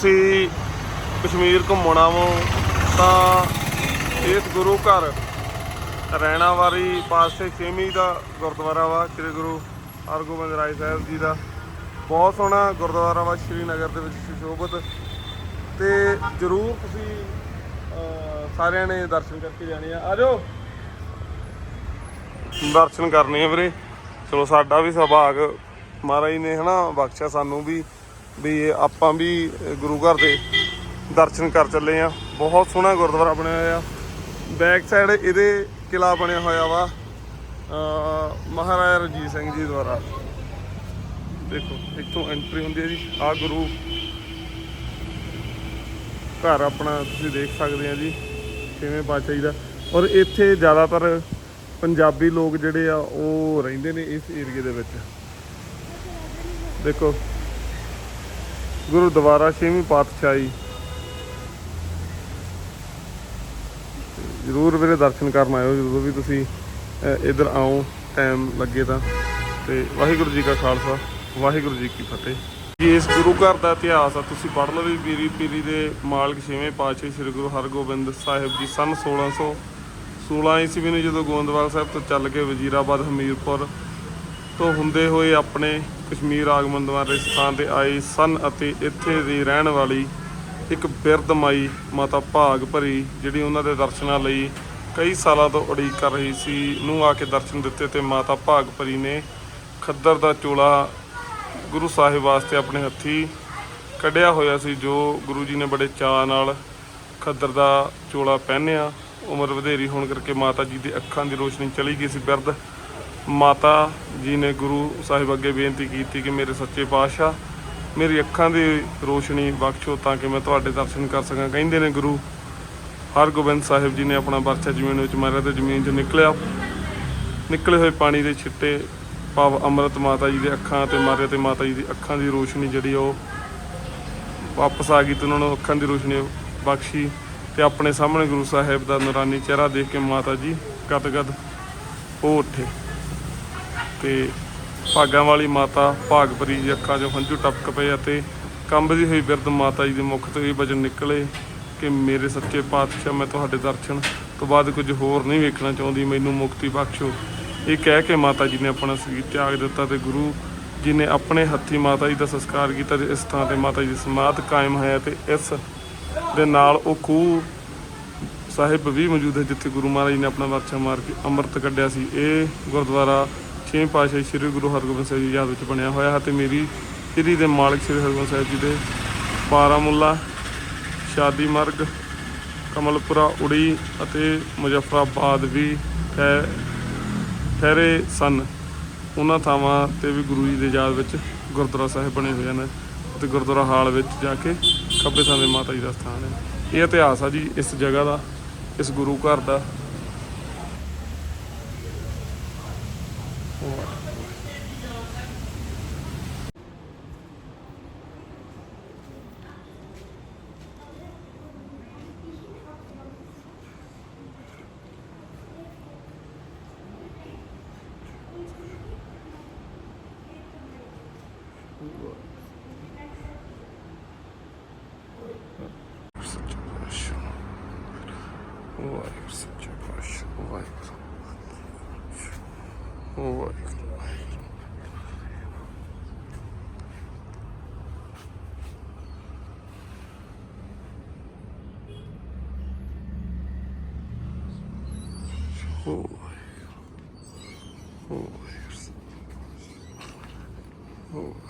ਤੁਸੀਂ ਕਸ਼ਮੀਰ ਘੁੰਮਣਾ ਵੋ ਤਾਂ ਇਸ ਗੁਰੂ ਘਰ ਰਹਿਣਾ ਵਾਲੀ ਪਾਸੇ ਛੇਵੀਂ ਦਾ ਗੁਰਦੁਆਰਾ ਵਾ, ਸ੍ਰੀ ਗੁਰੂ ਹਰਗੋਬਿੰਦ ਰਾਏ ਸਾਹਿਬ ਜੀ ਦਾ। ਬਹੁਤ ਸੋਹਣਾ ਗੁਰਦੁਆਰਾ ਵਾ, ਸ਼੍ਰੀਨਗਰ ਦੇ ਵਿੱਚ ਸੁਸ਼ੋਭਿਤ। ਤੇ ਜਰੂਰ ਤੁਸੀਂ ਸਾਰਿਆਂ ਨੇ ਦਰਸ਼ਨ ਕਰਕੇ ਜਾਣੇ ਆ। ਆਜੋ ਦਰਸ਼ਨ ਕਰਨੇ ਆ ਵੀਰੇ। ਚਲੋ ਸਾਡਾ ਵੀ ਸੁਭਾਗ। ਮਹਾਰਾਜ ਨੇ ਹਨਾ ਬਖਸ਼ਿਆ ਸਾਨੂੰ ਵੀ। ਵੀ ਆਪਾਂ ਵੀ ਗੁਰੂ ਘਰ ਦੇ ਦਰਸ਼ਨ ਕਰ ਚੱਲੇ ਆ। ਬਹੁਤ ਸੋਹਣਾ ਗੁਰਦੁਆਰਾ ਬਣਿਆ ਹੋਇਆ। ਬੈਕ ਸਾਈਡ ਇਹਦੇ ਕਿਲਾ ਬਣਿਆ ਹੋਇਆ ਵਾ। ਮਹਾਰਾਜਾ ਰਣਜੀਤ ਸਿੰਘ ਜੀ ਦੁਆਰਾ। ਦੇਖੋ, ਇੱਥੋਂ ਐਂਟਰੀ ਹੁੰਦੀ ਹੈ ਜੀ। ਆ ਗੁਰੂ ਘਰ ਆਪਣਾ ਤੁਸੀਂ ਦੇਖ ਸਕਦੇ ਆ ਜੀ, ਕਿਵੇਂ ਪਾਤਸ਼ਾਹੀ ਦਾ ਔਰ ਇੱਥੇ ਜ਼ਿਆਦਾਤਰ ਪੰਜਾਬੀ ਲੋਕ ਜਿਹੜੇ ਆ, ਉਹ ਰਹਿੰਦੇ ਨੇ ਇਸ ਏਰੀਏ ਦੇ ਵਿੱਚ। ਦੇਖੋ ਗੁਰਦੁਆਰਾ ਛੇਵੀਂ ਪਾਤਸ਼ਾਹੀ। ਜਰੂਰ ਵੀਰੇ ਦਰਸ਼ਨ ਕਰਨ ਆਇਓ ਜਦੋਂ ਵੀ ਤੁਸੀਂ ਅਹ, ਇੱਧਰ ਆਓ ਟਾਈਮ ਲੱਗੇ ਤਾਂ। ਤੇ ਵਾਹਿਗੁਰੂ ਜੀ ਕਾ ਖਾਲਸਾ ਵਾਹਿਗੁਰੂ ਜੀ ਕੀ ਫਤਿਹ। ਜੀ ਇਸ ਗੁਰੂ ਘਰ ਦਾ ਇਤਿਹਾਸ ਆ ਤੁਸੀਂ ਪੜ੍ਹ ਲਓ ਵੀ ਪੀਰੀ ਪੀਰੀ ਦੇ ਮਾਲਕ ਛੇਵੇਂ ਪਾਤਸ਼ਾਹ ਸ੍ਰੀ ਗੁਰੂ ਹਰਗੋਬਿੰਦ ਸਾਹਿਬ ਜੀ ਸਨ 1600 16 ਈਸਵੀ ਨੂੰ ਜਦੋਂ ਗੋਇੰਦਵਾਲ ਸਾਹਿਬ ਤੋਂ ਚੱਲ ਕੇ ਵਜ਼ੀਰਾਬਾਦ ਹਮੀਰਪੁਰ ਤੋਂ ਹੁੰਦੇ ਹੋਏ ਆਪਣੇ ਕਸ਼ਮੀਰ ਆਗਮਨ ਦੁਆਰੇ ਸਥਾਨ ਤੇ ਆਏ ਸਨ ਅਤੇ ਇੱਥੇ ਦੀ ਰਹਿਣ ਵਾਲੀ ਇੱਕ ਬਿਰਧ ਮਾਈ ਮਾਤਾ ਭਾਗ ਭਰੀ ਜਿਹੜੀ ਉਹਨਾਂ ਦੇ ਦਰਸ਼ਨਾਂ ਲਈ ਕਈ ਸਾਲਾਂ ਤੋਂ ਉਡੀਕ ਕਰ ਰਹੀ ਸੀ, ਨੂੰ ਆ ਕੇ ਦਰਸ਼ਨ ਦਿੱਤੇ ਤੇ ਮਾਤਾ ਭਾਗ ਭਰੀ ਨੇ ਖੱਦਰ ਦਾ ਚੋਲਾ ਗੁਰੂ ਸਾਹਿਬ ਵਾਸਤੇ ਆਪਣੇ ਹੱਥੀ ਕੱਢਿਆ ਹੋਇਆ ਸੀ, ਜੋ ਗੁਰੂ ਜੀ ਨੇ ਬੜੇ ਚਾਅ ਨਾਲ ਖੱਦਰ ਦਾ ਚੋਲਾ ਪਹਿਨਿਆ। ਉਮਰ ਵਧੇਰੀ ਹੋਣ ਕਰਕੇ ਮਾਤਾ ਜੀ ਦੀ ਅੱਖਾਂ ਦੀ ਰੋਸ਼ਨੀ ਚਲੀ ਗਈ ਸੀ ਬਿਰਧ। ਮਾਤਾ ਜੀ ਨੇ ਗੁਰੂ ਸਾਹਿਬ ਅੱਗੇ ਬੇਨਤੀ ਕੀਤੀ ਕਿ ਮੇਰੇ ਸੱਚੇ ਪਾਤਸ਼ਾਹ, ਮੇਰੀ ਅੱਖਾਂ ਦੀ ਰੋਸ਼ਨੀ ਬਖਸ਼ੋ ਤਾਂ ਕਿ ਮੈਂ ਤੁਹਾਡੇ ਦਰਸ਼ਨ ਕਰ ਸਕਾਂ। ਕਹਿੰਦੇ ਨੇ ਗੁਰੂ, ਹਰਗੋਬਿੰਦ ਸਾਹਿਬ ਜੀ ਨੇ ਆਪਣਾ ਵਰਛਾ ਜ਼ਮੀਨ ਵਿੱਚ ਮਾਰਿਆ ਤੇ ਜ਼ਮੀਨ 'ਚੋਂ ਨਿਕਲਿਆ। ਨਿਕਲੇ ਹੋਏ ਪਾਣੀ ਦੇ ਛਿੱਟੇ ਭਾਵ ਅੰਮ੍ਰਿਤ ਮਾਤਾ ਜੀ ਦੇ ਅੱਖਾਂ ਤੇ ਮਾਰੇ ਤੇ ਮਾਤਾ ਜੀ ਦੀ ਅੱਖਾਂ ਦੀ ਰੋਸ਼ਨੀ ਜਿਹੜੀ ਉਹ ਵਾਪਸ ਆ ਗਈ ਤੇ ਉਹਨਾਂ ਨੂੰ ਅੱਖਾਂ ਦੀ ਰੋਸ਼ਨੀ ਬਖਸ਼ੀ ਤੇ ਆਪਣੇ ਸਾਹਮਣੇ ਗੁਰੂ ਸਾਹਿਬ ਦਾ ਨੂਰਾਨੀ ਚਿਹਰਾ ਦੇਖ ਕੇ ਮਾਤਾ ਜੀ ਗਦਗਦ ਹੋ ਉੱਠੇ। ਤੇ ਭਾਗਾਂ ਵਾਲੀ ਮਾਤਾ ਭਾਗਪਰੀ ਦੀ ਅੱਖਾਂ 'ਚੋਂ ਹੰਝੂ ਟਪਕ ਪਏ ਅਤੇ ਕੰਬਦੀ ਹੋਈ ਬਿਰਧ ਮਾਤਾ ਜੀ ਦੇ ਮੁਖ ਤੋਂ ਇਹ ਵਚਨ ਨਿਕਲੇ ਕਿ ਮੇਰੇ ਸੱਚੇ ਪਾਤਸ਼ਾਹ, ਮੈਂ ਤੁਹਾਡੇ ਦਰਸ਼ਨ ਤੋਂ ਬਾਅਦ ਕੁਝ ਹੋਰ ਨਹੀਂ ਵੇਖਣਾ ਚਾਹੁੰਦੀ, ਮੈਨੂੰ ਮੁਕਤੀ ਬਖਸ਼ੋ। ਇਹ ਕਹਿ ਕੇ ਮਾਤਾ ਜੀ ਨੇ ਆਪਣਾ ਸਰੀਰ ਤਿਆਗ ਦਿੱਤਾ ਤੇ ਗੁਰੂ ਜੀ ਨੇ ਆਪਣੇ ਹੱਥੀ ਮਾਤਾ ਜੀ ਦਾ ਸੰਸਕਾਰ ਕੀਤਾ ਤੇ ਇਸ ਥਾਂ ਤੇ ਮਾਤਾ ਜੀ ਦੀ ਸਮਾਧ ਕਾਇਮ ਹੈ ਤੇ ਇਸ ਦੇ ਨਾਲ ਉਹ ਖੂਹ ਸਾਹਿਬ ਵੀ ਮੌਜੂਦ ਹੈ ਜਿੱਥੇ ਗੁਰੂ ਮਹਾਰਾਜ ਨੇ ਆਪਣਾ ਵਰਛਾ ਮਾਰ ਕੇ ਅੰਮ੍ਰਿਤ ਕੱਢਿਆ ਸੀ। ਇਹ ਗੁਰਦੁਆਰਾ ਛੇਵੇਂ ਪਾਤਸ਼ਾਹ ਸ੍ਰੀ ਗੁਰੂ ਹਰਗੋਬਿੰਦ ਸਾਹਿਬ ਜੀ ਯਾਦ ਵਿੱਚ ਬਣਿਆ ਹੋਇਆ ਹੈ ਤੇ ਮੇਰੀ ਸ੍ਰੀ ਦੇ ਮਾਲਕ ਸ੍ਰੀ ਹਰਗੋਬਿੰਦ ਸਾਹਿਬ ਜੀ ਦੇ ਪਾਰਾਮੁੱਲਾ ਸ਼ਾਦੀ ਮਰਗ, ਕਮਲਪੁਰਾ, ਉੜੀ ਅਤੇ ਮੁਜ਼ੱਫਰਾਬਾਦ ਵੀ ਠਹਿ- ਠਹਿਰੇ ਸਨ। ਉਹਨਾਂ ਥਾਵਾਂ ਤੇ ਵੀ ਗੁਰੂ ਜੀ ਦੇ ਯਾਦ ਵਿੱਚ ਗੁਰਦੁਆਰਾ ਸਾਹਿਬ ਬਣੇ ਹੋਏ ਹਨ ਤੇ ਗੁਰਦੁਆਰਾ ਹਾਲ ਵਿੱਚ ਜਾ ਕੇ ਖੱਬੇ ਥਾਂ ਦੇ ਮਾਤਾ ਜੀ ਦਾ ਸਥਾਨ ਹੈ। ਇਹ ਇਤਿਹਾਸ ਆ ਜੀ, ਇਸ ਜਗ੍ਹਾ ਦਾ, ਇਸ ਗੁਰੂ ਘਰ ਦਾ। ਸੱਚਾ ਪਾਤਸ਼ਾਹ ਵਾਹਿਗੁਰੂ ਸੱਚਾ ਪਾਤਸ਼ਾਹ Ой. Ой. Ой. Ой.